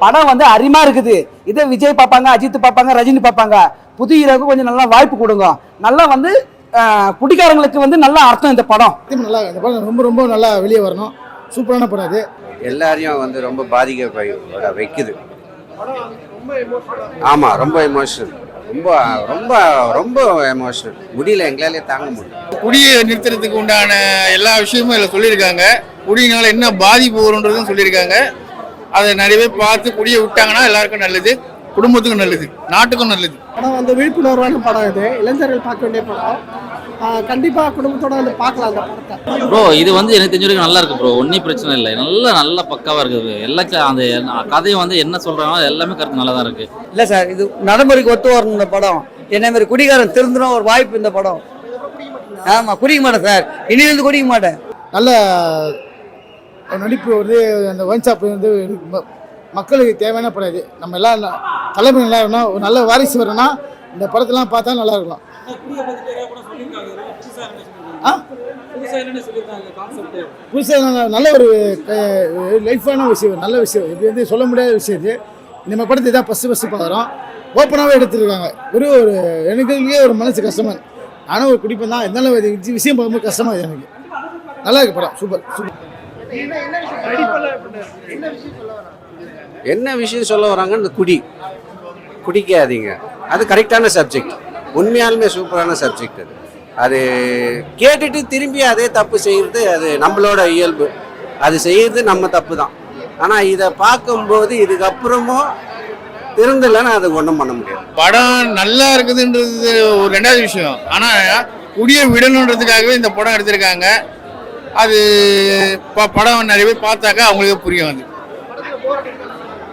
படம் வந்து அருமையா இருக்குது. இதே விஜய் பார்ப்பாங்க அஜித் பார்ப்பாங்க ரஜினி பார்ப்பாங்க. புது ஹீரோக்கு கொஞ்சம் நல்லா வாய்ப்பு கொடுங்க. நல்லா வந்து குடிக்காரங்களுக்கு வந்து நல்ல அர்த்தம் இந்த படம். நல்லா இந்த படம் ரொம்ப ரொம்ப நல்லா வெளியே வரணும். சூப்பரான படம் அது எல்லாரையும் வந்து ரொம்ப பாதிக்க வை- வைக்குது. ஆமா ரொம்ப எமோஷனல் ரொம்ப ரொம்ப ரொம்ப எமோஷனல் முடியல எங்களாலே தாங்க முடியல. குடியை நிறுத்துறதுக்கு உண்டான எல்லா விஷயமும் இதில் சொல்லியிருக்காங்க. குடியினால என்ன பாதிப்பு வரும்ன்றதும் சொல்லியிருக்காங்க. அதை நிறைய பேர் பார்த்து குடியை விட்டாங்கன்னா எல்லாருக்கும் நல்லது குடும்பத்துக்கும் நல்லது நாட்டுக்கும் நல்லது. படம் வந்து விழிப்புணர்வான படம் இது. இளைஞர்கள் பார்க்க வேண்டிய படம். ஆஹ் கண்டிப்பா குடும்பத்தோட வந்து பார்க்கலாம் அந்த படத்தை. ப்ரோ இது வந்து எனக்கு தெரிஞ்ச வரைக்கும் நல்லா இருக்கு ப்ரோ ஒன்றும் பிரச்சனை இல்லை. நல்லா நல்லா பக்காவா இருக்குது. எல்லா அந்த கதையும் வந்து என்ன சொல்றாங்களோ எல்லாமே கருத்து நல்லா தான் இருக்கு. இல்லை சார் இது நடைமுறைக்கு ஒத்து வரணும் இந்த படம். என்ன மாதிரி குடிகாரன் திருந்தணும் ஒரு வாய்ப்பு இந்த படம். ஆமாம் குடிக்க மாட்டேன் சார். இனியிலிருந்து குடிக்க மாட்டேன். நல்ல நடிப்பு வந்து அந்த ஒயின் ஷாப் வந்து மக்களுக்கு தேவையான படம் இது. நம்ம எல்லாம் தலைமுறை தலைமை நல்லா இருக்கணும் ஒரு நல்ல வாரிசு வரணும்னா இந்த படத்தெல்லாம் பார்த்தா நல்லா இருக்கலாம் புதுசாக நல்ல ஒரு லைஃபான விஷயம் நல்ல விஷயம். இது வந்து சொல்ல முடியாத விஷயம் இது. நம்ம படத்தை தான் ஃபஸ்ட்டு ஃபஸ்ட்டு பார்க்குறோம். ஓப்பனாகவே எடுத்துருக்காங்க. ஒரு ஒரு எனக்குள்ளே ஒரு மனசு கஷ்டமாக நானும் ஒரு குடிப்பேன் தான். இருந்தாலும் விஷயம் பார்க்கும்போது கஷ்டமாக இருக்குது எனக்கு. நல்லா இருக்கு படம். Super super. என்ன விஷயம் சொல்ல வராங்க? இந்த குடி. குடிக்காதீங்க. அது கரெக்டான சப்ஜெக்ட் உண்மையாலுமே சூப்பரான சப்ஜெக்ட் அது. அது கேட்டுட்டு திரும்பி அதே தப்பு செய்கிறது அது நம்மளோட இயல்பு. அது செய்கிறது நம்ம தப்பு தான். ஆனால் இதை பார்க்கும்போது இதுக்கப்புறமும் திருந்தலைன்னா அது ஒன்றும் பண்ண முடியாது. படம் நல்லா இருக்குதுன்றது ஒரு ரெண்டாவது விஷயம். ஆனால் குடியை விடணுன்றதுக்காகவே இந்த படம் எடுத்திருக்காங்க. அது ப- படம் நிறைய பேர் பார்த்தாக்கா அவங்களுக்கு புரியும் அது.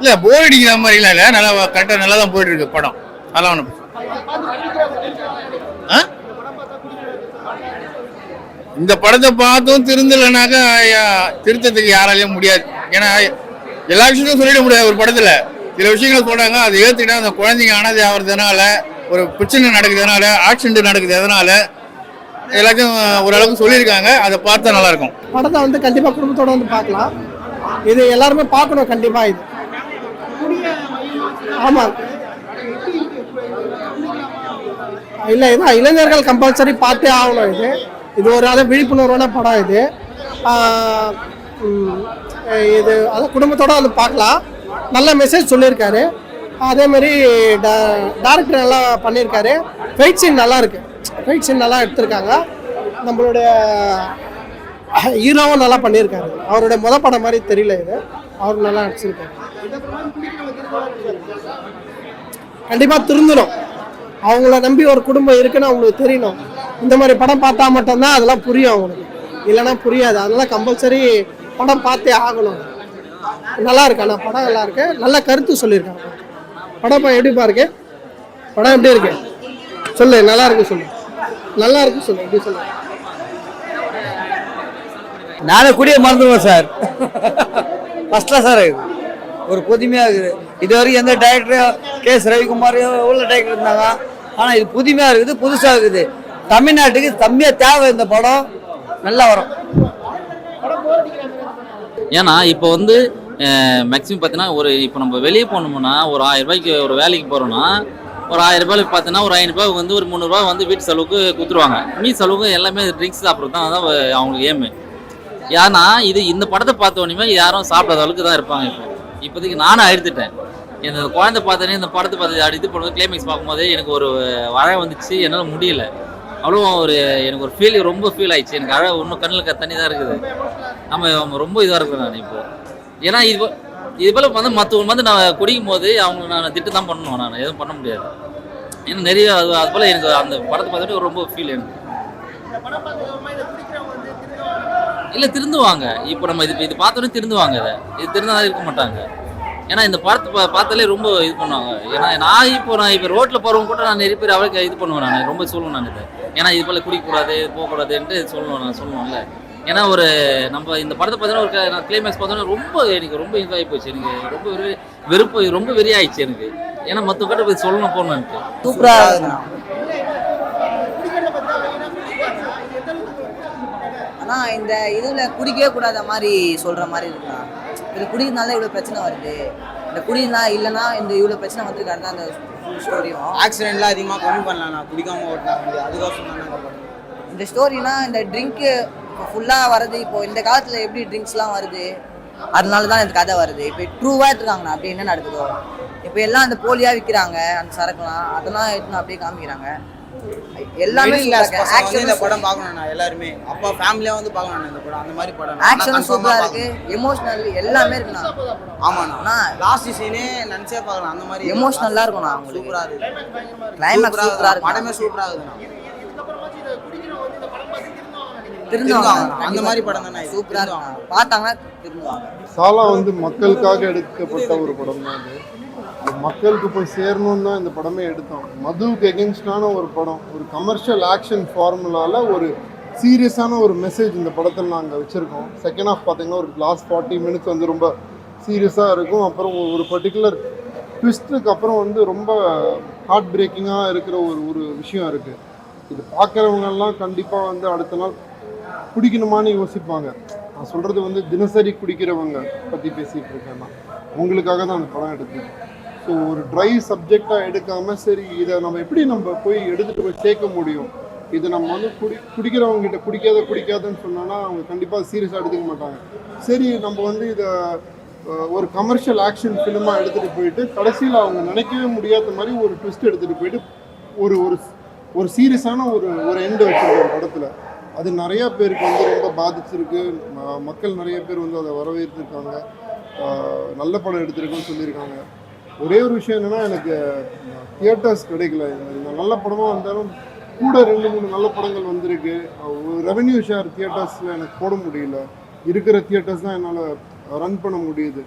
இல்லை போர் அடிக்கிற மாதிரிலாம் இல்லை. நல்லா கரெக்டாக நல்லா தான் போயிட்டு இருக்கு படம் நல்லா ஒன்று ஆ? இந்த படத்தை பார்த்தும் திருந்தலைனாக்கா திருத்தத்துக்கு யாராலையும் முடியாது. ஏன்னா எல்லா விஷயத்தையும் சொல்லிட முடியாது ஒரு படத்துல. சில விஷயங்கள் சொல்றாங்க அதை ஏத்துக்கிட்டா அந்த குழந்தைங்க அனாதை ஆகிறதுனால ஒரு பிரச்சனை நடக்குதுனால ஆக்சிடென்ட் நடக்குது எதனால எல்லாத்தையும் ஓரளவுக்கு சொல்லியிருக்காங்க. அதை பார்த்தா நல்லா இருக்கும் படத்தை வந்து கண்டிப்பா குடும்பத்தோட வந்து பார்க்கலாம். இது எல்லாருமே பார்க்கணும். கண்டிப்பா இது. ஆமா. இல்ல இது இளைஞர்கள் கம்பல்சரி பார்த்தே ஆகணும் இது. இது ஒரு அதாவது விழிப்புணர்வான படம் இது. இது அதான் குடும்பத்தோட வந்து பார்க்கலாம். நல்ல மெசேஜ் சொல்லியிருக்காரு. அதே மாதிரி டேரக்டர் நல்லா பண்ணியிருக்காரு. ஃபைட் சீன் நல்லா இருக்கு. ஃபைட் சீன் நல்லா எடுத்திருக்காங்க. நம்மளுடைய ஹீரோவும் நல்லா பண்ணியிருக்காரு. அவருடைய முத படம் மாதிரி தெரியல இது. அவர் நல்லா நடிச்சிருக்காரு. கண்டிப்பாக திருந்தணும். அவங்கள நம்பி ஒரு குடும்பம் இருக்குன்னு அவங்களுக்கு தெரியணும். இந்த மாதிரி படம் பார்த்தா மட்டும்தான் அதெல்லாம் புரியும் அவங்களுக்கு. இல்லைன்னா புரியாது. அதெல்லாம் கம்பல்சரி படம் பார்த்தே ஆகணும். நல்லா இருக்கு ஆனால் படம் நல்லா இருக்கு. நல்ல கருத்து சொல்லியிருக்காங்க. படம் எப்படி பாருக்கு படம் எப்படி இருக்கு? சொல்லு. நல்லா இருக்கு சொல்லு. நல்லா இருக்கு சொல்லு எப்படி நானே குடியை மறந்துடுவேன் சார். ஃபஸ்ட்டாக சார் இருக்குது ஒரு புதுமையாக இருக்குது. இது வரைக்கும் எந்த டைரக்டரும் கே. எஸ் ரவிக்குமார் உள்ள டைரக்டர் இருந்தாங்க. ஆனால் இது புதுமையாக இருக்குது புதுசாக இருக்குது. தமிழ்நாட்டுக்கு செம்மையாக தேவை இந்த படம். நல்லா வரும். ஏன்னா இப்போ வந்து மேக்ஸிமம் பார்த்தீங்கன்னா ஒரு இப்போ நம்ம வெளியே போனோம்னா ஒரு ஆயிரம் ரூபாய்க்கு ஒரு வேலைக்கு போகிறோம்னா ஒரு ஆயிரம் ரூபாய்க்கு பார்த்தீங்கன்னா ஒரு ஐநூறு வந்து ஒரு முந்நூறுரூவா வந்து வீட்டு செலவுக்கு கொடுத்துருவாங்க. மீ செலவுக்கு எல்லாமே ட்ரிங்க்ஸ் சாப்பிட்றது தான் அதான் அவங்களுக்கு ஏமு ஏன்னா இது இந்த படத்தை பார்த்த உடனே யாரும் சாப்பிடாத அளவுக்கு தான் இருப்பாங்க இப்போ. இப்போதைக்கு நானும் அழுத்துட்டேன் இந்த குழந்தை பார்த்தோன்னே இந்த படத்தை பார்த்து அப்படி இது பண்ணும்போது கிளைமேக்ஸ் பார்க்கும்போது எனக்கு ஒரு வழ வந்துச்சு என்னால் முடியல. அவ்வளோ ஒரு எனக்கு ஒரு ஃபீல் ரொம்ப ஃபீல் ஆயிடுச்சு. எனக்கு அழ இன்னும் கண்ணில் தண்ணி தான் இருக்குது. நம்ம நம்ம ரொம்ப இதாக இருக்கிறேன் நான் இப்போ. ஏன்னா இது இது போல் வந்து மற்றவங்க வந்து நான் குடிக்கும் போது அவங்க நான் திட்டு தான் பண்ணணும் நான். எதுவும் பண்ண முடியாது. ஏன்னா நிறைய அது அது போல் எனக்கு அந்த படத்தை பார்த்துட்டு ரொம்ப ஃபீல் எனக்கு. இல்லை திருந்துவாங்க. இப்போ நம்ம இது இது பார்த்தோன்னே திருந்துவாங்க இதை. இது திருந்தாத இருக்க மாட்டாங்க. ஏன்னா இந்த படத்தை பார்த்தாலே ரொம்ப இது பண்ணுவாங்க. ஏன்னா நான் இப்போ நான் இப்போ ரோட்டில் போகிறவங்க கூட நான் நிறைய பேர் அவளுக்கு இது பண்ணுவேன் நான். ரொம்ப சொல்லுவேன் நான் இதை. ஏன்னா இது போல் குடிக்கக்கூடாது போகக்கூடாதுன்ட்டு சொல்லுவேன் நான் சொல்லுவேன்ல. ஏன்னா ஒரு நம்ம இந்த படத்தை பார்த்தோன்னா ஒரு கிளைமேக்ஸ் பார்த்தோன்னா ரொம்ப எனக்கு ரொம்ப இதாகி போச்சு. எனக்கு ரொம்ப வெறு வெறுப்பு ரொம்ப வெறியாயிடுச்சு எனக்கு. ஏன்னா மற்ற பேர்ட்ட போய் சொல்லணும் போகணுன்ட்டு சூப்பராக ஆனால் இந்த இதில் குடிக்கவே கூடாத மாதிரி சொல்கிற மாதிரி இருக்குண்ணா இது குடிக்கிறதுனால இவ்வளோ பிரச்சனை வருது. இந்த குடிலாம் இல்லைன்னா இந்த இவ்வளோ பிரச்சனை வந்திருக்காரு தான் அந்த ஸ்டோரியும் ஆக்சிடென்ட்லாம் அதிகமாக கம்மி பண்ணலாம். நான் குடிக்காம ஓட்டினா இந்த படம் இந்த ஸ்டோரினா இந்த ட்ரிங்க்கு ஃபுல்லாக வருது. இப்போ இந்த காலத்தில் எப்படி ட்ரிங்க்ஸ்லாம் வருது? அதனால தான் இந்த கதை வருது. இப்போ ட்ரூவாக எடுத்துருக்காங்கண்ணா அப்படி என்ன நடக்குதோ? இப்போ எல்லாம் அந்த போலியாக விற்கிறாங்க அந்த சரக்குலாம். அதெல்லாம் எடுத்துன்னு அப்படியே காமிக்கிறாங்க. எல்லாமே இந்த படம் பார்க்கணும்ண்ணா எல்லாருமே. அப்பா ஃபேமிலியாக வந்து பார்க்கணும் இந்த படம். அந்த மாதிரி படம். ஆக்ஷன் சூப்பராக. இருக்கு. எமோஷனல் எல்லாமே இருக்குண்ணா. ஆமாண்ணா. லாஸ்ட் சீனே நினச்சே பார்க்கலாம். அந்த மாதிரி எமோஷனலாக இருக்கும்ண்ணா சூப்பராக இருக்கு. கிளைமேக்ஸ் சூப்பராக சூப்பராக இருக்கு. படமே இருக்கு சூப்பராக இருக்குண்ணா திருந்துவாங்க. அந்த மாதிரி படம் தானே இது. சூப்பராக இருக்கும். பார்த்தாங்கன்னா திருந்துவாங்க. சாலா வந்து மக்களுக்காக எடுக்கப்பட்ட ஒரு படம் தான் இது இது மக்களுக்கு போய் சேரணும்னு தான் இந்த படமே எடுத்தோம். மதுவுக்கு எகென்ஸ்டான ஒரு படம் ஒரு கமர்ஷியல் ஆக்ஷன் ஃபார்முலால ஒரு சீரியஸான ஒரு மெசேஜ் இந்த படத்தில் நாங்கள் வச்சுருக்கோம். செகண்ட் ஹாஃப் பார்த்தீங்கன்னா ஒரு லாஸ்ட் ஃபார்ட்டி மினிட்ஸ் வந்து ரொம்ப சீரியஸாக இருக்கும். அப்புறம் ஒரு பர்டிகுலர் ட்விஸ்ட்டுக்கு அப்புறம் வந்து ரொம்ப ஹார்ட் பிரேக்கிங்காக இருக்கிற ஒரு ஒரு விஷயம் இருக்குது இது பார்க்குறவங்கெல்லாம் கண்டிப்பாக வந்து அடுத்த நாள் குடிக்கணுமான்னு யோசிப்பாங்க. நான் சொல்கிறது வந்து தினசரி குடிக்கிறவங்க பற்றி பேசிகிட்டு இருக்கேன் நான். உங்களுக்காக தான் அந்த படம் எடுத்தேன் ஸோ ஒரு ட்ரை சப்ஜெக்டாக எடுக்காமல் சரி இதை நம்ம எப்படி நம்ம போய் எடுத்துகிட்டு போய் சேர்க்க முடியும்? இது நம்ம வந்து குடி குடிக்கிறவங்க கிட்ட குடிக்காத குடிக்காதுன்னு சொன்னோன்னா அவங்க கண்டிப்பாக சீரியஸாக எடுத்துக்க மாட்டாங்க. சரி நம்ம வந்து இதை ஒரு கமர்ஷியல் ஆக்ஷன் ஃபிலிமாக எடுத்துகிட்டு போயிட்டு கடைசியில் அவங்க நினைக்கவே முடியாத மாதிரி ஒரு ட்விஸ்ட் எடுத்துகிட்டு போயிட்டு ஒரு ஒரு ஒரு சீரியஸான ஒரு ஒரு எண்டு வச்சுருக்கோம் படத்தில். அது நிறைய பேருக்கு வந்து ரொம்ப பாதிச்சிருக்கு. மக்கள் நிறைய பேர் வந்து அதை வரவேற்றிருக்காங்க. நல்ல படம் எடுத்திருக்குன்னு சொல்லியிருக்காங்க. ஒரே ஒரு விஷயம் என்னன்னா எனக்கு தியேட்டர்ஸ் கிடைக்கல. இந்த நல்ல படமாக வந்தாலும் கூட ரெண்டு மூணு நல்ல படங்கள் வந்திருக்கு. ஒரு ரெவென்யூ ஷேர் தியேட்டர்ஸில் எனக்கு போட முடியல. இருக்கிற தியேட்டர்ஸ் தான் என்னால் ரன் பண்ண முடியுது.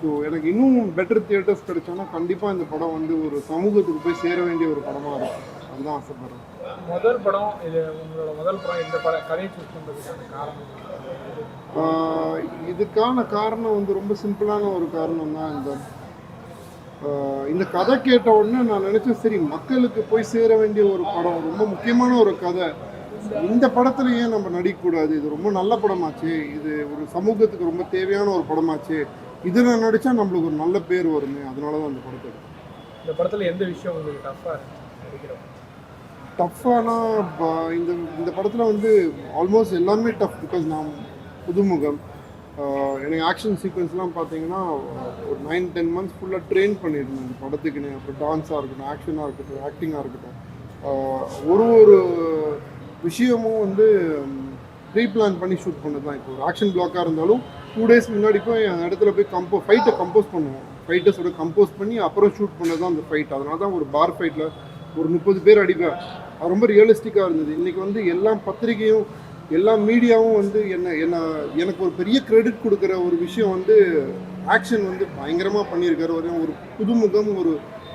ஸோ எனக்கு இன்னும் பெட்டர் தியேட்டர்ஸ் கிடைச்சோன்னா கண்டிப்பாக இந்த படம் வந்து ஒரு சமூகத்துக்கு போய் சேர வேண்டிய ஒரு படமாக இருக்கும். அதுதான் ஆசைப்படுறேன். முதல் படம் இது உங்களோட முதல் படம் இந்த படம் கதையை சூஸ் பண்ணுறதுக்கான காரணம் இதுக்கான காரணம் வந்து ரொம்ப சிம்பிளான ஒரு காரணம் தான் இந்த இந்த கதை கேட்ட உடனே நான் நினைச்சேன் சரி மக்களுக்கு போய் சேர வேண்டிய ஒரு படம் ரொம்ப முக்கியமான ஒரு கதை. இந்த படத்துல ஏன் நம்ம நடிக்கக்கூடாது? இது ரொம்ப நல்ல படமாச்சு. இது ஒரு சமூகத்துக்கு ரொம்ப தேவையான ஒரு படமாச்சு. இதில் நடிச்சா நம்மளுக்கு ஒரு நல்ல பேர் வருமே. அதனால தான் அந்த படத்தை. இந்த படத்தில் எந்த விஷயம் உங்களுக்கு டஃப்பாக இருந்துச்சு? நடிக்கிறோம் டஃப்பானா? இந்த இந்த படத்தில் வந்து ஆல்மோஸ்ட் எல்லாமே டஃப் பிகாஸ் நான் புதுமுகம். எனக்கு ஆக்ஷன் சீக்வன்ஸ்லாம் பார்த்தீங்கன்னா ஒரு நைன் டென் மந்த்ஸ் ஃபுல்லாக ட்ரெயின் பண்ணியிருந்தேன் இந்த படத்துக்குன்னு. அப்புறம் டான்ஸாக இருக்கட்டும் ஆக்ஷனாக இருக்கட்டும் ஆக்டிங்காக இருக்கட்டும். ஒரு ஒரு விஷயமும் வந்து ப்ரீ பிளான் பண்ணி ஷூட் பண்ணது தான் இப்போ. ஒரு ஆக்ஷன் பிளாக்காக இருந்தாலும் டூ டேஸ் முன்னாடி போய் அந்த இடத்துல போய் கம்போ ஃபைட்டை கம்போஸ் பண்ணுவோம். ஃபைட்டர்ஸோட கம்போஸ் பண்ணி அப்புறம் ஷூட் பண்ணது தான் அந்த ஃபைட் அதனால தான் ஒரு பார் ஃபைட்டில் ஒரு முப்பது பேர் அடிப்பேன். அது ரொம்ப ரியலிஸ்டிக்காக இருந்தது. இன்றைக்கி வந்து எல்லா பத்திரிகையும் எல்லா மீடியாவும் வந்து என்ன என்ன எனக்கு ஒரு பெரிய கிரெடிட் கொடுக்குற ஒரு விஷயம் வந்து ஆக்ஷன் வந்து பயங்கரமாக பண்ணியிருக்காரு. ஒரு ஒரு புதுமுகம் ஒரு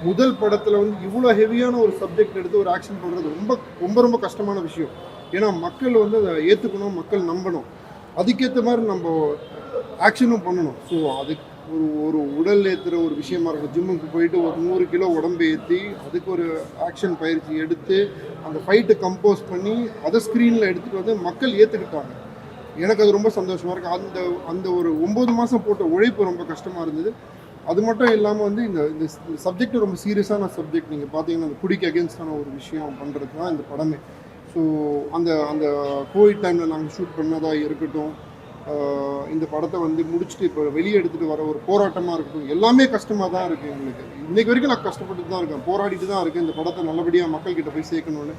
முதல் படத்தில் வந்து இவ்வளோ ஹெவியான ஒரு சப்ஜெக்ட் எடுத்து ஒரு ஆக்ஷன் பண்ணுறது ரொம்ப ரொம்ப ரொம்ப கஷ்டமான விஷயம். ஏன்னா மக்கள் வந்து அதை ஏற்றுக்கணும் மக்கள் நம்பணும். அதுக்கேற்ற மாதிரி நம்ம ஆக்ஷனும் பண்ணணும். ஸோ அதுக்கு ஒரு ஒரு உடல் ஏற்றுற ஒரு விஷயமா இருக்கும் ஜிம்முக்கு போயிட்டு ஒரு நூறு கிலோ உடம்பு ஏற்றி அதுக்கு ஒரு ஆக்ஷன் பயிற்சி எடுத்து அந்த ஃபைட்டை கம்போஸ் பண்ணி அதை ஸ்க்ரீனில் எடுத்துகிட்டு வந்து மக்கள் ஏற்றுக்கிட்டாங்க எனக்கு அது ரொம்ப சந்தோஷமாக இருக்குது அந்த அந்த ஒரு ஒம்பது மாதம் போட்ட உழைப்பு ரொம்ப கஷ்டமாக இருந்தது. அது மட்டும் இல்லாமல் வந்து இந்த இந்த சப்ஜெக்ட் ரொம்ப சீரியஸான சப்ஜெக்ட் நீங்கள் பார்த்தீங்கன்னா அந்த குடிக்கு அகேன்ஸ்டான ஒரு விஷயம் பண்ணுறது தான் இந்த படமே. ஸோ அந்த அந்த கோவிட் டைமில் நாங்கள் ஷூட் பண்ணதாக இருக்கட்டும் இந்த படத்தை வந்து முடிச்சுட்டு இப்போ வெளியே எடுத்துகிட்டு வர ஒரு போராட்டமாக இருக்கட்டும் எல்லாமே கஷ்டமாக தான் இருக்குது எங்களுக்கு. இன்னைக்கு வரைக்கும் நான் கஷ்டப்பட்டு தான் இருக்கேன். போராடிட்டு தான் இருக்கேன். இந்த படத்தை நல்லபடியாக மக்கள்கிட்ட போய் சேர்க்கணும்னு.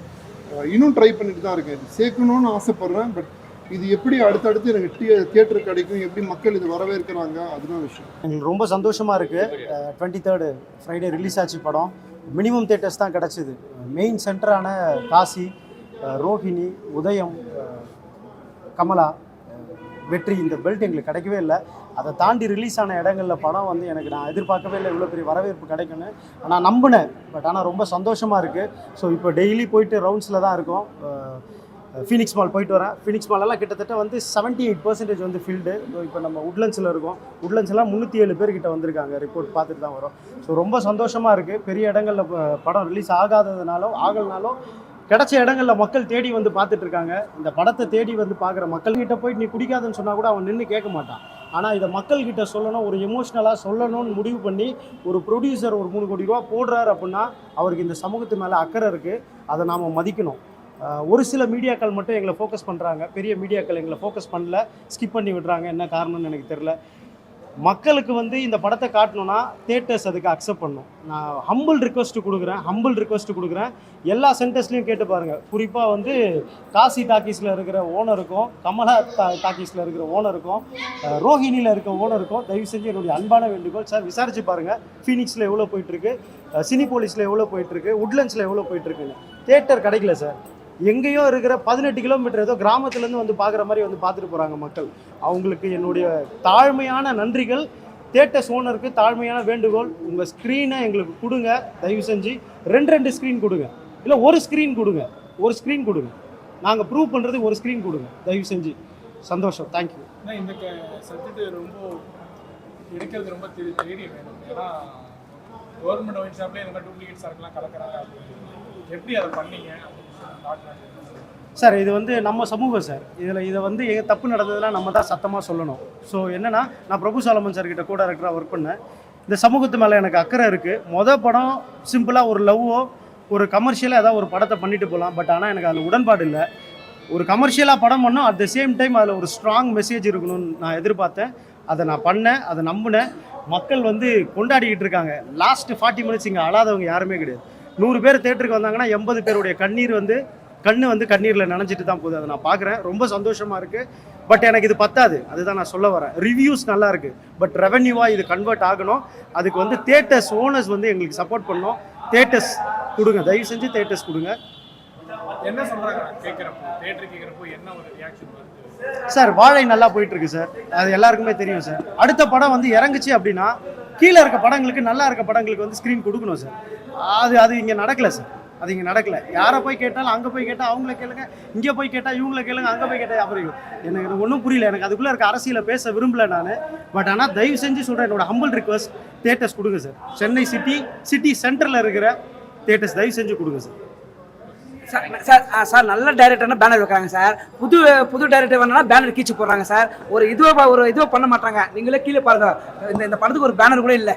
இன்னும் ட்ரை பண்ணிட்டு தான் இருக்கேன். சேர்க்கணும்னு ஆசைப்பட்றேன். பட் இது எப்படி அடுத்தடுத்து எனக்கு தியே தியேட்டர் கிடைக்கும்? எப்படி மக்கள் இது வரவேற்கிறாங்க? அதுதான் விஷயம். எங்களுக்கு ரொம்ப சந்தோஷமாக இருக்குது டுவெண்ட்டி தேர்டு ஃப்ரைடே ரிலீஸ் ஆச்சு படம். மினிமம் தேட்டர்ஸ் தான் கிடச்சிது. மெயின் சென்டரான காசி ரோஹிணி உதயம் கமலா வெற்றி இந்த பெல்ட் எங்களுக்கு கிடைக்கவே இல்லை. அதை தாண்டி ரிலீஸ் ஆன இடங்களில் படம் வந்து எனக்கு நான் எதிர்பார்க்கவே இல்லை. இவ்வளோ பெரிய வரவேற்பு கிடைக்கும்னு. ஆனால் நம்பினேன். பட் ஆனால் ரொம்ப சந்தோஷமாக இருக்குது ஸோ இப்போ டெய்லி போயிட்டு ரவுண்ட்ஸில் தான் இருக்கும். ஃபீனிக்ஸ் மால் போயிட்டு வரேன். ஃபீனிக்ஸ் மாலெல்லாம் கிட்டத்தட்ட வந்து 78% எயிட் பர்சன்டேஜ் வந்து ஃபில்டு இப்போ நம்ம உட்லண்ட்ஸில் இருக்கோம். உட்லண்ட்ஸ்லாம் முந்நூற்றி ஏழு பேர்கிட்ட வந்திருக்காங்க. ரிப்போர்ட் பார்த்துட்டு தான் வரும். ஸோ ரொம்ப சந்தோஷமாக இருக்குது பெரிய இடங்களில் படம் ரிலீஸ் ஆகாததுனாலும் ஆகலனாலும் கிடைச்ச இடங்கள்ல மக்கள் தேடி வந்து பார்த்துட்டு இருக்காங்க. இந்த படத்தை தேடி வந்து பார்க்குற மக்கள்கிட்ட போய் நீ குடிக்காதுன்னு சொன்னால் கூட அவன் நின்று கேட்க மாட்டான். ஆனால் இதை மக்கள்கிட்ட சொல்லணும் ஒரு எமோஷ்னலாக சொல்லணும்னு முடிவு பண்ணி ஒரு ப்ரொடியூசர் ஒரு மூணு கோடி ரூபா போடுறாரு அப்படின்னா அவருக்கு இந்த சமூகத்து மேலே அக்கறை இருக்குது அதை நாம் மதிக்கணும். ஒரு சில மீடியாக்கள் மட்டும் எங்களை ஃபோக்கஸ் பண்ணுறாங்க பெரிய மீடியாக்கள் எங்களை ஃபோக்கஸ் பண்ணல. ஸ்கிப் பண்ணி விடுறாங்க. என்ன காரணம்னு எனக்கு தெரில மக்களுக்கு வந்து இந்த படத்தை காட்டணும்னா தேட்டர்ஸ் அதுக்கு அக்செப்ட் பண்ணும் நான் ஹம்பிள் ரிக்வஸ்ட் கொடுக்குறேன் ஹம்பிள் ரிக்வஸ்ட் கொடுக்குறேன். எல்லா சென்டர்ஸ்லையும் கேட்டு பாருங்கள் குறிப்பாக வந்து காசி டாக்கீஸில் இருக்கிற ஓனருக்கும் கமலா டா டாக்கீஸில் இருக்கிற ஓனருக்கும் ரோஹிணியில் இருக்க ஓனருக்கும் தயவு செஞ்சு என்னுடைய அன்பான வேண்டுகோள். சார் விசாரிச்சு பாருங்கள் ஃபீனிக்ஸில் எவ்வளோ போயிட்டுருக்கு சினி போலீஸில் எவ்வளோ போயிட்டுருக்கு உட்லண்ட்ஸில் எவ்வளோ போயிட்டுருக்குன்னு தேட்டர் கிடைக்கல சார். எங்கேயோ இருக்கிற பதினெட்டு கிலோமீட்டர் ஏதோ கிராமத்துலேருந்து வந்து பார்க்குற மாதிரி வந்து பார்த்துட்டு போகிறாங்க மக்கள். அவங்களுக்கு என்னுடைய தாழ்மையான நன்றிகள். தேட்டர்ஸ் ஓனருக்கு தாழ்மையான வேண்டுகோள். உங்கள் ஸ்க்ரீனை எங்களுக்கு கொடுங்க. தயவு செஞ்சு ரெண்டு ரெண்டு ஸ்க்ரீன் கொடுங்க. இல்லை ஒரு ஸ்க்ரீன் கொடுங்க. ஒரு ஸ்க்ரீன் கொடுங்க. நாங்கள் ப்ரூவ் பண்ணுறது ஒரு ஸ்க்ரீன் கொடுங்க. தயவு செஞ்சு. சந்தோஷம். தேங்க்யூ இந்த சப்ஜெக்ட் ரொம்ப எடுக்கிறது ரொம்ப தேடி தேடி வேணும். ஏன்னா கவர்மெண்ட் ஒயின் ஷாப்லேயே இந்த மாதிரி டூப்ளிகேட் சரக்குலாம் கலக்கிறாங்க. அப்படின்னு எப்படி அதை பண்ணீங்க? சார் இது வந்து நம்ம சமூகம் சார். இதில் இதை வந்து எங்க தப்பு நடந்ததுலாம் நம்ம தான் சத்தமாக சொல்லணும். ஸோ என்னென்னா நான் பிரபு சாலமன் சார் கிட்ட கூட டேரக்டராக ஒர்க் பண்ணேன். இந்த சமூகத்து மேலே எனக்கு அக்கறை இருக்குது மொதல் படம் சிம்பிளாக ஒரு லவ்வோ ஒரு கமர்ஷியலாக ஏதாவது ஒரு படத்தை பண்ணிட்டு போகலாம் பட் ஆனால் எனக்கு அதில் உடன்பாடு இல்லை. ஒரு கமர்ஷியலாக படம் பண்ணோம். அட் த சேம் டைம் அதில் ஒரு ஸ்ட்ராங் மெசேஜ் இருக்கணும்னு நான் எதிர்பார்த்தேன். அதை நான் பண்ணேன் அதை நம்பினேன். மக்கள் வந்து கொண்டாடிக்கிட்டு இருக்காங்க. லாஸ்ட் ஃபார்ட்டி மினிட்ஸ் இங்கே அழாதவங்க யாருமே கிடையாது. நூறு பேர் தேட்டருக்கு வந்தாங்கன்னா எண்பது பேருடைய கண்ணீர் வந்து கண்ணு வந்து கண்ணீரில் நனைஞ்சிட்டு தான் போகுது. அதை நான் பார்க்குறேன். ரொம்ப சந்தோஷமாக இருக்குது பட் எனக்கு இது பத்தாது. அதுதான் நான் சொல்ல வரேன். ரிவ்யூஸ் நல்லா இருக்கு. பட் ரெவன்யூவாக இது கன்வெர்ட் ஆகணும். அதுக்கு வந்து தேட்டர்ஸ் ஓனர்ஸ் வந்து எங்களுக்கு சப்போர்ட் பண்ணணும். தேட்டர்ஸ் கொடுங்க. தயவு செஞ்சு தேட்டர்ஸ் கொடுங்க. என்ன சொல்றாங்க? கேட்குறப்போ தேட்டர் கேட்குறப்போ என்ன ஒரு ரியாக்ஷன் வருது? சார் வாழை நல்லா போயிட்டு இருக்கு சார் அது எல்லாருக்குமே தெரியும் சார் அடுத்த படம் வந்து இறங்குச்சு அப்படின்னா கீழே இருக்க படங்களுக்கு நல்லா இருக்க படங்களுக்கு வந்து ஸ்க்ரீன் கொடுக்கணும் சார் அது அது இங்கே நடக்கலை சார் அது இங்கே நடக்கலை. யாரை போய் கேட்டாலும் அங்கே போய் கேட்டால் அவங்கள கேளுங்க இங்கே போய் கேட்டால் இவங்கள கேளுங்க அங்கே போய் கேட்டால் அப்புறம் எனக்கு எனக்கு ஒன்றும் புரியல. எனக்கு அதுக்குள்ளே இருக்க அரசியலை பேச விரும்பல நான். பட் ஆனால் தயவு செஞ்சு சொல்கிறேன் என்னோட ஹம்பிள் ரிக்வஸ்ட் தேட்டர்ஸ் கொடுங்க சார் சென்னை சிட்டி சிட்டி சென்டரில் இருக்கிற தேட்டர்ஸ் தயவு செஞ்சு கொடுங்க சார் சார் சார் சார் நல்ல டைரக்டர்னா பேனர் வைக்கிறாங்க சார். புது புது டைரக்டர் வேணா பேனர் கீச்சு போடுறாங்க சார். ஒரு இதுவோ ஒரு இதுவோ பண்ண மாட்டாங்க. நீங்களே கீழே பாருங்க. இந்த இந்த படத்துக்கு ஒரு பேனர் கூட இல்லை.